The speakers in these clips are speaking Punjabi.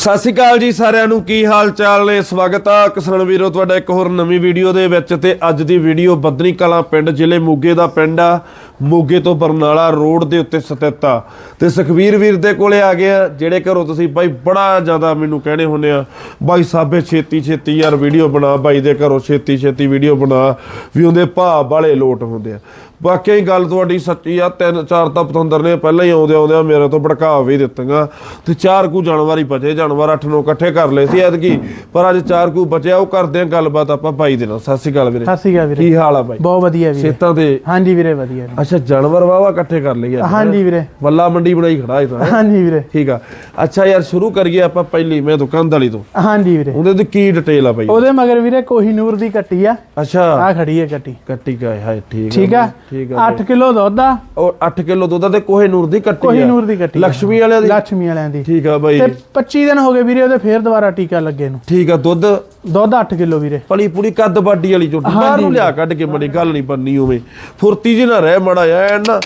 ਸਤਿ ਸ਼੍ਰੀ ਅਕਾਲ ਜੀ ਸਾਰਿਆਂ ਨੂੰ, ਕੀ ਹਾਲ ਚਾਲ ਨੇ? ਸਵਾਗਤ ਆ ਕਿਸਾਨ ਵੀਰੋ, ਤੁਹਾਡਾ ਇੱਕ ਹੋਰ ਨਵੀਂ ਵੀਡੀਓ ਦੇ ਵਿੱਚ ਤੇ ਅੱਜ ਦੀ ਵੀਡੀਓ ਬੱਦਨੀ ਕਲਾਂ ਪਿੰਡ, ਜ਼ਿਲ੍ਹੇ ਮੋਗੇ ਦਾ ਪਿੰਡ ਆ, ਮੋਗੇ ਤੋਂ ਬਰਨਾਲਾ ਰੋਡ ਦੇ ਉੱਤੇ ਸਥਿਤ ਆ। ਤੇ ਸੁਖਵੀਰ ਵੀਰ ਦੇ ਕੋਲੇ ਆ ਗਿਆ ਜਿਹੜੇ ਘਰੋਂ ਤੁਸੀਂ ਬਾਈ ਬੜਾ ਜ਼ਿਆਦਾ ਮੈਨੂੰ ਕਹਿਣੇ ਹੁੰਦੇ ਆ, ਬਾਈ ਸਾਬੇ ਛੇਤੀ ਛੇਤੀ ਯਾਰ ਵੀਡੀਓ ਬਣਾ, ਬਾਈ ਦੇ ਘਰੋਂ ਛੇਤੀ ਛੇਤੀ ਵੀਡੀਓ ਬਣਾ, ਵੀ ਉਹਦੇ ਭਾਅ ਵਾਲੇ ਲੋਟ ਹੁੰਦੇ ਆ। ਵਾਕਿਆ ਹੀ ਗੱਲ ਤੁਹਾਡੀ ਸੱਚੀ ਆ ਤਿੰਨ ਚਾਰ ਤਾਂ ਪਤੰਦਰ ਨੇ ਪਹਿਲਾਂ ਹੀ ਆਉਂਦੇ ਆਉਂਦੇ ਮੇਰੇ ਤੋਂ ਭੜਕਾ ਵੀ ਦਿੱਤੀਆਂ ਤੇ ਚਾਰ ਕੁ ਜਾਨਵਰ ਹੀ ਬਚੇ ਜਾਨਵਰ ਅੱਠ ਨੌ ਇਕੱਠੇ ਕਰ ਲਏ ਸੀ ਐਤਕੀ ਪਰ ਅੱਜ ਚਾਰ ਕੁ ਬਚਿਆ ਉਹ ਕਰਦੇ ਆ ਗੱਲਬਾਤ ਆਪਾਂ ਬਾਈ ਦੇ ਨਾਲ। ਸਤਿ ਸ਼੍ਰੀ ਅਕਾਲ ਵੀਰੇ। ਸਤਿ ਸ਼੍ਰੀ ਅਕਾਲ ਵੀਰੇ। ਕੀ ਹਾਲ ਆ ਬਾਈ? ਬਹੁਤ ਵਧੀਆ ਵੀਰੇ। ਖੇਤਾਂ ਤੇ ਹਾਂਜੀ ਵੀਰੇ ਵਧੀਆ। ਅੱਛਾ ਜਾਨਵਰ ਵਾਵਾ ਇਕੱਠੇ ਕਰ ਲਈਏ ਹਾਂਜੀ ਵੀਰੇ। ਵੱਲਾ ਮੰਡੀ ਬਣਾਈ ਖੜਾ ਹੈ ਤਾਂ? ਹਾਂਜੀ ਵੀਰੇ। ਠੀਕ ਆ। ਅੱਛਾ ਯਾਰ ਸ਼ੁਰੂ ਕਰੀਏ ਆਪਾਂ ਪਹਿਲੀ ਮੈਂ ਦੁਕਾਨ ਵਾਲੀ ਤੋਂ। ਹਾਂਜੀ ਵੀਰੇ। ਉਹਦੇ ਤੇ ਕੀ ਡਿਟੇਲ ਆ ਬਾਈ? ਉਹਦੇ ਮਗਰ ਵੀਰੇ ਕੋਹੀਨੂਰ ਦੀ ਕੱਟੀ ਆ। ਅੱਛਾ। ਆ ਖੜੀ ਹੈ ਕੱਟੀ। ਕੱਟੀ ਕਾ ਹਾਏ ਠੀਕ ਠੀਕ ਆ? ਠੀਕ 8 ਕਿਲੋ ਦੁੱਧ ਆ। ਔਰ 8 ਕਿਲੋ ਦੁੱਧ ਤੇ ਕੋਹੇ ਨੂਰ ਦੀ ਕੱਟੀ ਕੋਹੇ ਨੂਰ ਦੀ ਕੱਟੀ ਲక్ష్ਮੀ ਵਾਲਿਆਂ ਦੀ? ਲక్ష్ਮੀ ਵਾਲਿਆਂ ਦੀ। ਠੀਕ ਆ ਬਾਈ। ਤੇ 25 ਦਿਨ ਹੋ ਗਏ ਵੀਰੇ ਉਹਦੇ ਫੇਰ ਦੁਬਾਰਾ ਟੀਕਾ ਲੱਗੇ ਨੂੰ। ਠੀਕ ਆ ਦੁੱਧ? ਦੁੱਧ 8 ਕਿਲੋ ਵੀਰੇ। ਪਲੀ ਪੂਰੀ ਕੱਦ ਬਾਡੀ ਵਾਲੀ ਝੋਟੀ ਬਾਹਰ ਨੂੰ ਲਿਆ ਕੱਢ ਕੇ ਬੜੀ ਗੱਲ ਨਹੀਂ ਬੰਨੀ ਹੋਵੇ ਫੁਰਤੀ ਜੀ ਨਾ ਰਹਿ ਮੜਾ ਐ ਨਾ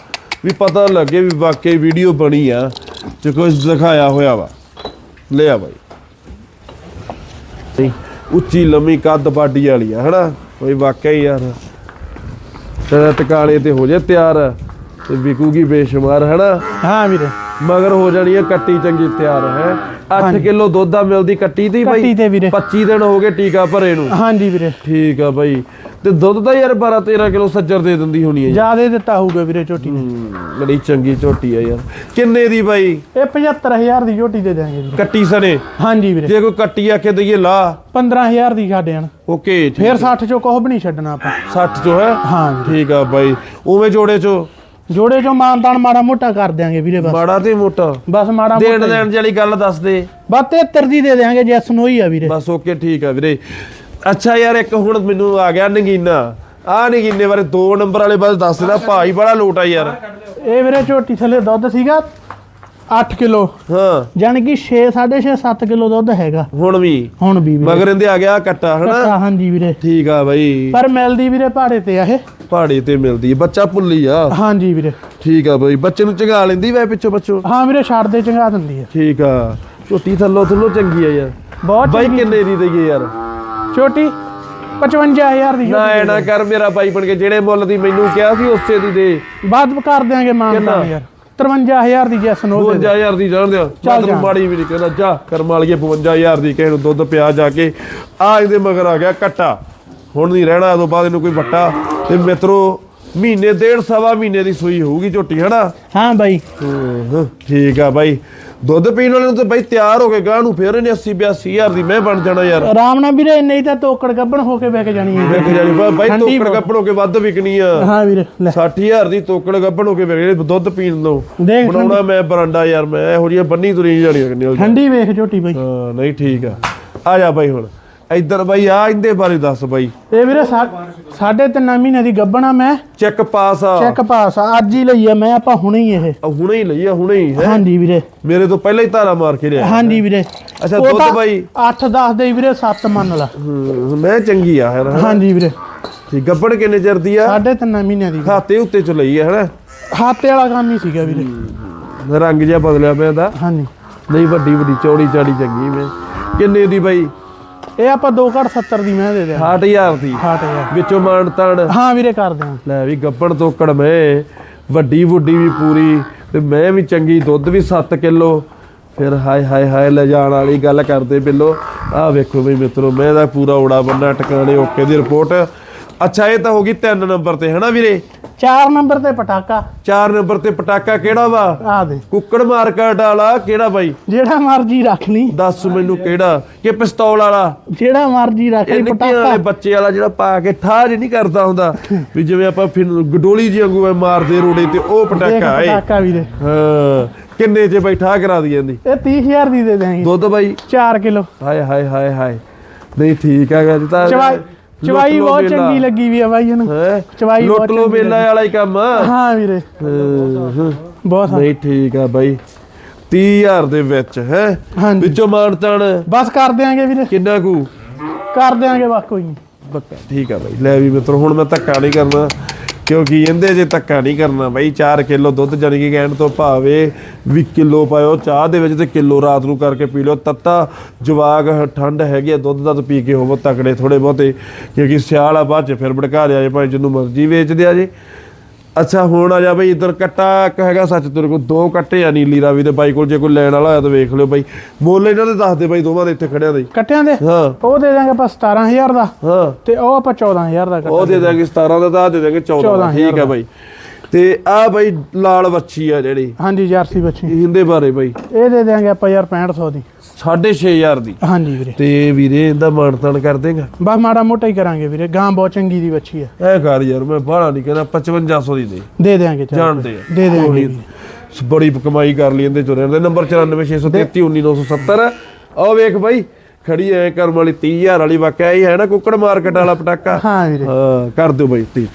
ਵੀ ਪਤਾ ਲੱਗੇ ਵੀ ਵਾਕਈ ਵੀਡੀਓ ਬਣੀ ਆ। ਤੇ ਕੁਝ ਦਿਖਾਇਆ ਹੋਇਆ ਵਾ। ਲੈ ਆ ਬਾਈ। ਉੱਚੀ ਲੰਮੀ ਕੱਦ ਬਾਡੀ ਵਾਲੀ ਆ ਹਨਾ? ਕੋਈ ਵਾਕਈ ਯਾਰ। ਤੇ ਟਿਕਾਲੇ ਤੇ ਹੋ ਜਾ ਤਿਆਰ ਤੇ ਵਿਕੂਗੀ ਬੇਸ਼ੁਮਾਰ ਹਨਾ? ਹਾਂ ਵੀਰੇ। ਮਗਰ ਹੋ ਜਾਣੀ ਹੈ ਕੱਟੀ ਚੰਗੀ ਤਿਆਰ ਹੈ? 8 ਕਿਲੋ ਦੁੱਧ ਦਾ ਮਿਲਦੀ ਕੱਟੀ ਦੀ ਬਾਈ? ਕੱਟੀ ਤੇ ਵੀਰੇ। 25 ਦਿਨ ਹੋ ਗਏ ਟੀਕਾ ਭਰੇ ਨੂੰ। ਹਾਂਜੀ ਵੀਰੇ। ਠੀਕ ਆ ਬਾਈ। ਤੇ ਦੁੱਧ ਦਾ ਯਾਰ 12 13 ਕਿਲੋ ਸੱਜਰ ਦੇ ਦਿੰਦੀ ਹੋਣੀ ਹੈ ਜਿਆਦੇ ਦਿੱਤਾ ਹੋਊਗਾ ਵੀਰੇ ਝੋਟੀ ਨੇ। ਬੜੀ ਚੰਗੀ ਝੋਟੀ ਆ ਯਾਰ। ਕਿੰਨੇ ਦੀ ਬਾਈ? ਇਹ 75000 ਦੀ ਝੋਟੀ ਦੇ ਦਿਆਂਗੇ ਵੀਰੇ। ਕੱਟੀ ਸਨੇ? ਹਾਂਜੀ ਵੀਰੇ। ਜੇ ਕੋਈ ਕੱਟੀ ਆ ਕੇ ਦਈਏ ਲਾ। 15000 ਦੀ ਛੱਡ ਜਾਣ ਓਕੇ ਫੇਰ 60 ਚੋਂ ਕੁਝ ਵੀ ਨਹੀਂ ਛੱਡਣਾ ਆਪਾਂ। 60 ਚੋ ਹੈ? ਹਾਂ ਠੀਕ ਆ ਬਾਈ। ਉਵੇਂ ਜੋੜੇ ਚੋ। ਜੋੜੇ ਚੋਂ ਮਾਨਦਾਨ ਮਾੜਾ ਮੋਟਾ ਕਰ ਦਿਆਂਗੇ ਵੀਰੇ ਬਸ। ਮਾੜਾ ਤੇ ਮੋਟਾ। ਬਸ ਮਾੜਾ ਦੇਣ ਮੋਟਾ ਦੇਣ ਵਾਲੀ ਗੱਲ ਦੱਸ ਦੇ। ਬਸ 73 ਦੀ ਦੇ ਦਿਆਂਗੇ ਜੈਸ ਨੂੰ ਹੀ ਆ ਵੀਰੇ। ਬਸ ਓਕੇ ਠੀਕ ਆ ਵੀਰੇ। ਅੱਛਾ ਯਾਰ ਇੱਕ ਹੁਣ ਮੈਨੂੰ ਆ ਗਿਆ ਨਗੀਨਾ। ਆ ਨਗੀਨੇ ਬਾਰੇ ਦੋ ਨੰਬਰ ਵਾਲੇ ਬਸ ਦੱਸ ਦੇਣਾ ਭਾਈ ਬੜਾ ਲੋਟ ਆ ਯਾਰ। ਇਹ ਵੀਰੇ ਝੋਟੀ ਥੱਲੇ ਦੁੱਧ ਸੀਗਾ। 8 ਕਿਲੋ। ਹਾਂ। ਜਾਣੀ ਕਿ 6 6.5 7 ਕਿਲੋ ਦੁੱਧ ਹੈਗਾ। ਹੁਣ ਵੀ? ਹੁਣ ਵੀ ਵੀਰੇ। ਮਗਰ ਇਹਦੇ ਆ ਗਿਆ ਕੱਟਾ ਹਨਾ? ਕੱਟਾ ਹਾਂਜੀ ਵੀਰੇ। ਠੀਕ ਆ ਬਾਈ। ਪਰ ਮਿਲਦੀ ਵੀਰੇ ਭਾੜੇ ਤੇ ਆ ਇਹ। ਪਹਾੜੀ ਤੇ ਮਿਲਦੀ ਹੈ ਬੱਚਾ ਪੁੱਲੀ ਆ। ਹਾਂਜੀ ਵੀਰੇ। ਠੀਕ ਆ ਬਾਈ ਬੱਚੇ ਨੂੰ ਚੰਗਾ ਲੈਂਦੀ ਵੈ ਪਿੱਛੋਂ ਬੱਚੋ? ਹਾਂ ਵੀਰੇ ਛੱਡ ਦੇ ਚੰਗਾ ਦਿੰਦੀ ਆ। ਠੀਕ ਆ। ਝੋਟੀ ਥੱਲੋਂ ਥੱਲੋਂ ਚੰਗੀ ਆ ਯਾਰ। ਬਹੁਤ ਬਾਈ ਕਿੰਨੇ ਦੀ ਦਈਏ ਯਾਰ? ਛੋਟੀ 55000 ਦੀ ਨਾ ਨਾ ਕਰ ਮੇਰਾ ਬਾਈ ਬਣ ਕੇ ਜਿਹੜੇ ਮੁੱਲ ਦੀ ਮੈਨੂੰ ਕਿਹਾ ਸੀ ਉਸੇ ਦੀ ਦੇ। ਬਾਅਦ ਕਰ ਦਿਆਂਗੇ ਕਿੰਨਾ? ਯਾਰ। 53000 ਦੀ ਜੈਸ ਨੂੰ ਦੇ ਦੇ। 52000 ਦੀ ਜਾਣ ਦਿਓ। ਮੈਂ ਤੈਨੂੰ। ਮਾੜੀ ਵੀ ਨਹੀਂ ਕਹਿੰਦਾ ਜਾ ਕਰਮ ਵਾਲੀਏ 55000 ਦੀ ਕਿਸੇ ਨੂੰ ਦੁੱਧ ਪਿਆ ਜਾ ਕੇ। ਆ ਇਹਦੇ ਮਗਰ ਆ ਗਿਆ ਕੱਟਾ ਹੁਣ ਨਹੀਂ ਰਹਿਣਾ ਉਦੋਂ ਬਾਅਦ ਇਹਨੂੰ ਕੋਈ ਵੱਟਾ। ਤੇ ਮਿੱਤਰੋ ਮਹੀਨੇ ਡੇਢ ਸਵਾ ਮਹੀਨੇ ਦੀ ਸੂਈ ਹੋਊਗੀ ਝੋਟੀ ਹਨਾ? ਹਾਂ ਬਾਈ। ਠੀਕ ਆ ਬਾਈ। ਦੁੱਧ ਪੀਣ ਵਾਲੇ ਨੂੰ ਤਾਂ ਬਾਈ ਤਿਆਰ ਹੋ ਕੇ ਗਾਂ ਨੂੰ ਫੇਰ ਇਹਨੇ 80 82000 ਦੀ ਮੈਂ ਬਣ ਜਾਣਾ ਯਾਰ। ਆਰਾਮ ਨਾਲ ਵੀਰੇ ਨਹੀਂ ਤਾਂ ਤੋਕੜ ਗੱਬਣ ਹੋ ਕੇ ਵਿਕ ਜਾਣੀ ਹੈ ਵੇਖ ਜਾਨੀ ਬਾ- ਬਾਈ ਠੰਡੀ ਤੋਕੜ ਬਹੁਤ। ਗੱਪਣ ਹੋ ਕੇ ਵੱਧ ਵਿਕਣੀ ਆ। ਹਾਂ ਵੀਰੇ ਲੈ। 60000 ਦੀ ਤੋਕੜ ਗੱਪਣ ਹੋ ਕੇ ਵਿਕ ਜਿਹੜੀ ਦੁੱਧ ਪੀਣ ਨੂੰ। ਦੇਖ ਬਣਾਉਣਾ ਮੈਂ ਬਰਾਂਡਾ ਯਾਰ ਮੈਂ ਇਹੋ ਜਿਹੀਆਂ ਬੰਨੀ ਤੁਰੀ ਜਾਣੀ ਕਿੰਨੀ ਠੰਡੀ ਵੇਖ ਝੋਟੀ ਬਾਈ। ਹਾਂ ਨਹੀਂ ਠੀਕ ਆ। ਆ ਜਾ ਬਾਈ ਹੁਣ। ਇੱਧਰ ਬਾਈ ਆ ਇਹਦੇ ਬਾਰੇ ਦੱਸ ਬਾਈ। ਇਹ ਵੀਰੇ ਸਾ- ਸਾਢੇ ਤਿੰਨ ਮਹੀਨੇ ਦੀ ਗੱਬਣਾ ਮੈਂ। ਚੈੱਕ ਪਾਸ ਆ। ਚੈੱਕ ਪਾਸ ਆ, ਅੱਜ ਹੀ ਲਈ ਆ ਮੈਂ ਆਪਾਂ ਹੁਣੇ ਹੀ ਇਹ। ਆ ਹੁਣੇ ਹੀ ਲਈ ਆ ਹੁਣੇ ਹੀ ਹੈ? ਹਾਂਜੀ ਵੀਰੇ। ਮੇਰੇ ਤੋਂ ਪਹਿਲਾਂ ਹੀ ਧਾਰਾ ਮਾਰ ਕੇ ਲਿਆ ਹਾਂਜੀ ਵੀਰੇ। ਅੱਛਾ, ਦੁੱਧ ਬਾਈ? 8 10 ਦੇ ਵੀਰੇ 7 ਮੰਨ ਲਾ। ਹੂੰ, ਮੈਂ ਚੰਗੀ ਆ ਹੈ ਨਾ ਹਾਂਜੀ ਵੀਰੇ। ਠੀਕ ਗੱਪਣ ਕਿੰਨੇ ਚਿਰ ਦੀ ਆ? ਸਾਢੇ ਤਿੰਨ ਮਹੀਨਿਆਂ ਦੀ। ਖਾਤੇ ਉੱਤੇ ਚ ਲਈ ਹੈ ਹਨਾ? ਹਾਤੇ ਵਾਲਾ ਕੰਮ ਹੀ ਸੀਗਾ ਵੀਰੇ। ਰੰਗ ਜਿਹਾ ਬਦਲਿਆ ਪਿਆ ਦਾ ਹਾਂਜੀ। ਨਹੀਂ ਵੱਡੀ ਵੱਡੀ ਚੌੜੀ ਚਾੜੀ ਚੰਗੀ ਮੈਂ। ਕਿੰਨੇ ਦੀ ਬਾਈ? ਇਹ ਆਪਾਂ 2 ਘੜ 70 ਦੀ ਮੈਂ ਦੇ ਦਿਆਂ 60000 ਦੀ। ਹਾਟ ਯਾਰ। ਵਿੱਚੋਂ ਮਾਨ ਤਾਣ। ਹਾਂ ਵੀਰੇ ਕਰ ਦਿਆਂ। ਲੈ ਵੀ ਗੱਪਣ ਤੋਂ ਕੜਮੇ ਵੱਡੀ ਵੱਡੀ ਵੀ ਪੂਰੀ ਤੇ ਮੈਂ ਵੀ ਚੰਗੀ ਦੁੱਧ ਵੀ 7 ਕਿਲੋ। ਫਿਰ ਹਾਏ ਹਾਏ ਹਾਏ ਲੈ ਜਾਣ ਵਾਲੀ ਗੱਲ ਕਰਦੇ ਬਿੱਲੋ। ਆਹ ਵੇਖੋ ਵੀ ਮਿੱਤਰੋ ਮੈਂ ਦਾ ਪੂਰਾ ਉੜਾ ਬੰਨਾ ਟਿਕਾਣੇ ਓਕੇ ਦੀ ਰਿਪੋਰਟ। ਅੱਛਾ ਇਹ ਤਾਂ ਹੋ ਗਈ 3 ਨੰਬਰ ਤੇ ਹਨਾ ਵੀਰੇ? 4 ਨੰਬਰ ਤੇ ਪਟਾਕਾ। 4 ਨੰਬਰ ਤੇ ਪਟਾਕਾ ਕਿਹੜਾ ਵਾ? ਆ ਦੇ। ਕੁੱਕੜ ਮਾਰਕੀਟ ਵਾਲਾ ਕਿਹੜਾ ਬਾਈ? ਜਿਹੜਾ ਮਰਜ਼ੀ ਰੱਖ ਲਈ ਦੱਸ ਮੈਨੂੰ ਕਿਹੜਾ? ਕਿ ਪਿਸਤੌਲ ਵਾਲਾ? ਜਿਹੜਾ ਮਰਜ਼ੀ ਰੱਖ ਲਈ ਨਿੱਕੇ ਵਾਲੇ ਪਟਾਕਾ। ਬੱਚੇ ਵਾਲਾ ਜਿਹੜਾ ਪਾ ਕੇ ਠਾਹ ਨਹੀਂ ਕਰਦਾ ਹੁੰਦਾ ਵੀ ਜਿਵੇਂ ਆਪਾਂ ਫਿਰ ਗਡੋਲੀ ਜੀ ਵਾਂਗੂ ਮਾਰਦੇ ਰੋੜੇ ਤੇ ਉਹ ਪਟਾਕਾ ਏ ਪਟਾਕਾ ਵੀਰੇ ਹਾਂ ਕਿੰਨੇ ਚ ਬਈ ਠਾਹ ਕਰਾ ਦੀ ਜਾਂਦੀ ਇਹ 30000 ਦੀ ਦੇ ਦਿਆਂਗੇ। ਦੁੱਧ ਬਾਈ? 4 ਕਿਲੋ। ਹਾਏ ਹਾਏ ਹਾਏ ਹਾਏ। ਨਹੀਂ ਠੀਕ ਹੈਗਾ ਜੀ ਤਾਂ ਚਵਾਈ ਬਹੁਤ ਚੰਗੀ ਲੱਗੀ ਵੀ ਆ ਬਾਈ ਇਹਨੂੰ। ਚਵਾਈ ਬਹੁਤ ਲੁੱਟ ਲੋ ਚੰਗੀ ਮੇਲਾ ਵਾਲਾ ਹੀ ਕੰਮ। ਹਾਂ ਵੀਰੇ। ਬਹੁਤ। ਨਹੀਂ ਠੀਕ ਆ ਬਾਈ। 30000 ਦੇ ਵਿੱਚ ਹੈ? ਵਿੱਚੋਂ ਮਾਨਤਾਨ ਬਸ ਕਰ ਦਿਆਂਗੇ ਵੀਰੇ। ਕਿੰਨਾ ਕੁ? ਕਰ ਦਿਆਂਗੇ ਬਸ ਕੋਈ ਨਹੀਂ ਬੱਕਾ ਠੀਕ ਆ ਬਾਈ। ਲੈ ਵੀ ਮਿੱਤਰ ਹੁਣ ਮੈਂ ਧੱਕਾ ਨਹੀਂ ਕਰਨਾ। ਕਿਉਂਕਿ ਇਹਦੇ ਜੇ ਧੱਕਾ ਨਹੀਂ ਕਰਨਾ ਬਾਈ 4 ਕਿਲੋ ਦੁੱਧ ਜਾਨੀ ਕਿ ਕਹਿਣ ਤੋਂ ਭਾਵੇਂ ਵੀ ਕਿਲੋ ਪਾਇਓ, ਚਾਹ ਦੇ ਵਿੱਚ ਤੇ ਕਿਲੋ ਰਾਤ ਨੂੰ ਕਰਕੇ ਪੀ ਲਓ। ਤੱਤਾ ਜਵਾਗ ਠੰਡ ਹੈਗੀ ਆ, ਦੁੱਧ ਦੱਧ ਪੀ ਕੇ ਹੋਵੋ ਤਕੜੇ ਥੋੜੇ ਬਹੁਤੇ, ਕਿਉਂਕਿ ਸਿਆਲ ਆ ਬਾਅਦ ਚ ਫਿਰ ਭੜਕਾ ਲਿਆ ਜੇ ਭਾਵੇਂ ਜਿਹਨੂੰ ਮਰਜ਼ੀ ਵੇਚਦੇ ਆ ਜੇ। ਅੱਛਾ ਹੁਣ ਆ ਜਾ ਬਈ ਇਧਰ ਕੱਟਾ ਇੱਕ ਹੈਗਾ ਸੱਚ ਤੇਰੇ ਕੋਲ ਦੋ ਕੱਟੇ ਆ ਨੀਲੀ ਰਾਵੀ ਦੇ ਬਾਈ ਕੋਲ ਜੇ ਕੋਈ ਲੈਣ ਵਾਲਾ ਹੋਇਆ ਤਾਂ ਵੇਖ ਲਿਓ ਬਾਈ। ਮੁੱਲ ਇਹਨਾਂ ਦੇ ਦੱਸ ਦੇ ਬਾਈ ਦੋਵਾਂ ਦੇ ਇੱਥੇ ਖੜਿਆਂ ਦੇ। ਕੱਟਿਆਂ ਦੇ? ਹਾਂ। ਉਹ ਦੇ ਦਾਂਗੇ ਆਪਾਂ 17000 ਦਾ। ਹਾਂ। ਤੇ ਉਹ ਆਪਾਂ 14000 ਦਾ ਉਹ ਕੱਟਾ ਦੇ ਦਾਂਗੇ 17 ਦਾ ਤਾਂ ਦੇ ਦਾਂਗੇ 14 ਦਾ। 14,000 ਠੀਕ ਹੈ ਬਾਈ। ਤੇ ਆ ਬਾਈ ਲਾਲ ਵੱਛੀ ਆ ਜਿਹੜੀ। ਹਾਂਜੀ ਜਰਸੀ ਬੱਚੀ ਇਹਦੇ ਬਾਰੇ ਬਾਈ। ਇਹ ਦੇ ਦਾਂਗੇ ਆਪਾਂ ਯਾਰ 6500 ਦੀ। 6500 ਦੀ। ਹਾਂਜੀ ਵੀਰੇ। ਤੇ ਵੀਰੇ ਇਹਦਾ ਮਾਨਤਾਨ ਕਰ ਦੇਗਾ? ਬਸ ਮਾੜਾ ਮੋਟਾ ਹੀ ਕਰਾਂਗੇ ਵੀਰੇ। ਗਾਂ ਬਹੁਤ ਚੰਗੀ ਦੀ ਬੱਚੀ ਹੈ ਐ ਕਰ ਯਾਰ ਮੈਂ ਬਾਹਲਾ ਨਹੀਂ ਕਹਿੰਦਾ 5500 ਦੀ ਦੇ। ਦੇ ਚੱਲ। ਜਾਣਦੇ ਆ। ਦੇ ਨੀ। ਬੜੀ ਕਮਾਈ ਕਰ ਲਈ ਇਹਦੇ ਚੋਂ ਦੇ। ਨੰਬਰ 9463319970 ਆਓ ਵੇਖ ਬਾਈ ਖੜੀ ਐ ਕਰਮ ਵਾਲੀ 30000 ਵਾਲੀ ਵਾਕਿਆ ਇਹ ਹੈ ਨਾ ਕੁੱਕੜ ਮਾਰਕੀਟ ਵਾਲਾ ਪਟਾਕਾ? ਹਾਂ ਵੀਰੇ। ਹਾਂ ਕਰ ਦਿਓ ਬਾਈ ਠੀਕ